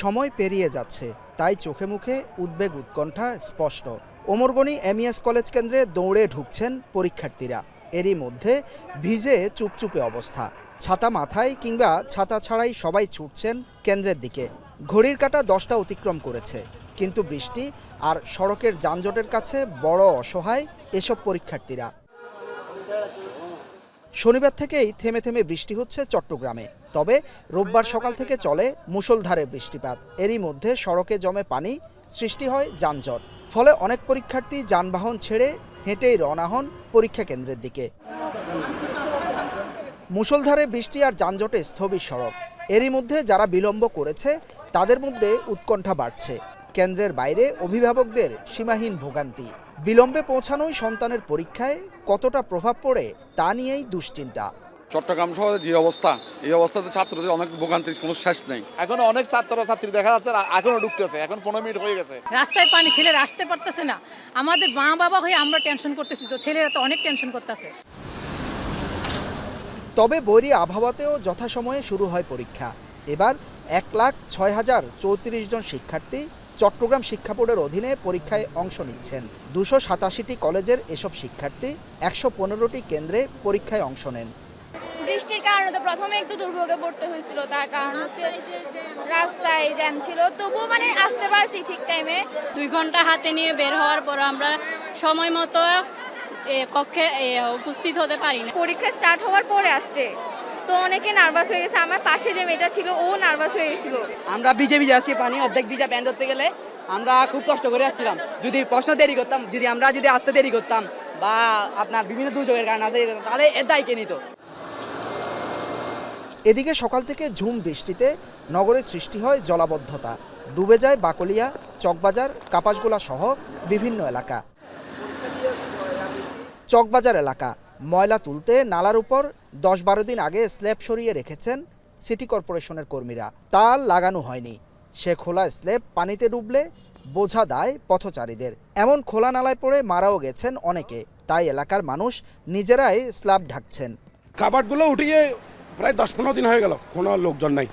সময় পেরিয়ে যাচ্ছে, তাই চোখে মুখে উদ্বেগ উৎকণ্ঠা স্পষ্ট। ওমরগনি এমইএস কলেজ কেন্দ্রে দৌড়ে ঢুকছেন পরীক্ষার্থীরা। এরই মধ্যে ভিজে চুপচুপে অবস্থা। ছাতা মাথায় কিংবা ছাতা ছাড়াই সবাই ছুটছেন কেন্দ্রের দিকে। ঘড়ির কাঁটা দশটা অতিক্রম করেছে, কিন্তু বৃষ্টি আর সড়কের যানজটের কাছে বড় অসহায় এসব পরীক্ষার্থীরা। শনিবার থেকেই থেমে থেমে বৃষ্টি হচ্ছে চট্টগ্রামে। তবে রোববার সকাল থেকে চলে মুষলধারে বৃষ্টিপাত। এরই মধ্যে সড়কে জমে পানি সৃষ্টি হয় যানজট। ফলে অনেক পরীক্ষার্থী যানবাহন ছেড়ে হেঁটেই রওনা হন পরীক্ষা কেন্দ্রের দিকে। মুষলধারে বৃষ্টি আর যানজটে স্থবির সড়ক। এরই মধ্যে যারা বিলম্ব করেছে, তাদের মধ্যে উৎকণ্ঠা বাড়ছে। কেন্দ্রের বাইরে অভিভাবকদের সীমাহীন ভোগান্তি। বিলম্বে পৌঁছানোই সন্তানের পরীক্ষায় কতটা প্রভাব পড়ে তা নিয়েই দুশ্চিন্তা। চট্টগ্রাম শহরে যে অবস্থা এই অবস্থাতে ছাত্রদের অনেক ভোগান্তির কোনো শেষ নেই। এখন অনেক ছাত্র ছাত্রী দেখা যাচ্ছে এখনও ঢুকতেছে এখন পনেরো মিনিট হয়ে গেছে। রাস্তায় পানি ছেলেরা আসতে পারতেছে না। আমাদের মা বাবা হয়ে আমরা টেনশন করতেছি তো ছেলেরা তো অনেক টেনশন করতেছে। তবে বৈরী আবহাওয়াতেও যথাসময়ে শুরু হয় পরীক্ষা। এবার এক লাখ ছয় হাজার চৌত্রিশ জন শিক্ষার্থী চট্টগ্রাম শিক্ষা বোর্ডের অধীনে পরীক্ষায় অংশ নিচ্ছেন। দুশো সাতাশিটি কলেজের এসব শিক্ষার্থী একশো পনেরোটি কেন্দ্রে পরীক্ষায় অংশ নেন। বৃষ্টির কারণে তো প্রথমে একটু দুর্ভোগে পড়তে হয়েছিল তার কারণ হচ্ছে রাস্তায় জ্যাম ছিল। তবুও মানে আসতে পারছি ঠিক টাইমে দুই ঘণ্টা হাতে নিয়ে বের হওয়ার পর আমরা সময় মতো কক্ষে উপস্থিত হতে পারি না। পরীক্ষা স্টার্ট হওয়ার পরে আসছে। তো অনেকে নার্ভাস হয়ে গেছে। আমার পাশে যে মেয়েটা ছিল ও নার্ভাস হয়ে গেছিল। আমরা ভিজে ভিজে আসছি পানি অর্ধেক ভিজা প্যান্ট ধরতে গেলে আমরা খুব কষ্ট করে আসছিলাম। যদি প্রশ্ন দেরি করতাম যদি আমরা যদি আসতে দেরি করতাম বা আপনার বিভিন্ন দুর্যোগের কারণে আসতে করতাম তাহলে এর দায় কে নিত? এদিকে সকাল থেকে ঝুম বৃষ্টিতে নগরে সৃষ্টি হয় জলাবদ্ধতা। ডুবে যায় বাকলিয়া চকবাজার কাপাসগোলা সহ বিভিন্ন এলাকা। চকবাজার এলাকা। ময়লা তুলতে নালার উপর দশ বারো দিন আগে স্ল্যাব সরিয়ে রেখেছেন সিটি কর্পোরেশনের কর্মীরা। তা লাগানো হয়নি। সে খোলা স্ল্যাব পানিতে ডুবলে বোঝা দায় পথচারীদের। এমন খোলা নালায় পড়ে মারাও গেছেন অনেকে। তাই এলাকার মানুষ নিজেরাই স্ল্যাব ঢাকছেন। কাবারগুলো উঠিয়ে প্রায় দশ পনেরো দিন হয়ে গেল। কোনো লোকজন নাই।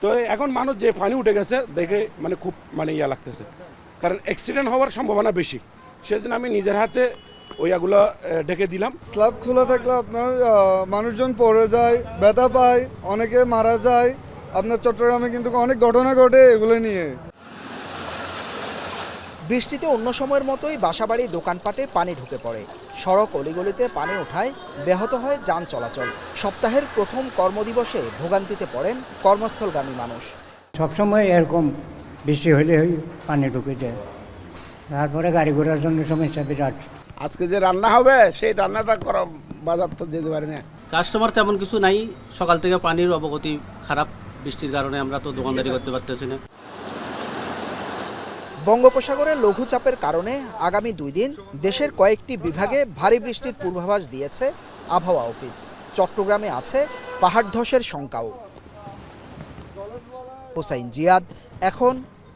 তো এখন মানুষ যে পানি উঠে গেছে, দেখে মানে খুব মানে ইয়া লাগতেছে। কারণ অ্যাক্সিডেন্ট হওয়ার সম্ভাবনা বেশি। সেজন্য আমি নিজের হাতে ওইগুলো ডেকে দিলাম। স্ল্যাব খোলা থাকলে আপনার মানুষজন পড়ে যায় ব্যথা পায় অনেকে মারা যায়। আপনার চট্টগ্রামে কিন্তু অনেক ঘটনা ঘটে এগুলো নিয়ে। বৃষ্টিতে অন্য সময়ের মতোই বাসাবাড়ি দোকানপাটে পানি ঢুকে পড়ে। সড়ক অলিগলিতে পানি ওঠায় ব্যাহত হয় যান চলাচল। সপ্তাহের প্রথম কর্মদিবসে ভোগান্তিতে পড়েন কর্মস্থলগামী মানুষ। সবসময় এরকম বৃষ্টি হলে ওই পানি ঢুকে যায়। তারপরে গাড়ি ঘোড়ার জন্য সমস্যা বিরাট। আজকে যে রান্না হবে সেই রান্নাটা করা বাজার তো যেতে পারি না। কাস্টমার তেমন কিছু নাই। সকাল থেকে পানির অবগতি খারাপ বৃষ্টির কারণে আমরা তো দোকানদারি করতে পারতেছি না। বঙ্গোপসাগরে লঘুচাপের কারণে আগামী দুই দিন দেশের কয়েকটি বিভাগে ভারী বৃষ্টির পূর্বাভাস দিয়েছে আবহাওয়া অফিস। চট্টগ্রামে আছে পাহাড় ধসের শঙ্কাও হোসাইন জিয়াদ এখন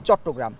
চট্টগ্রাম।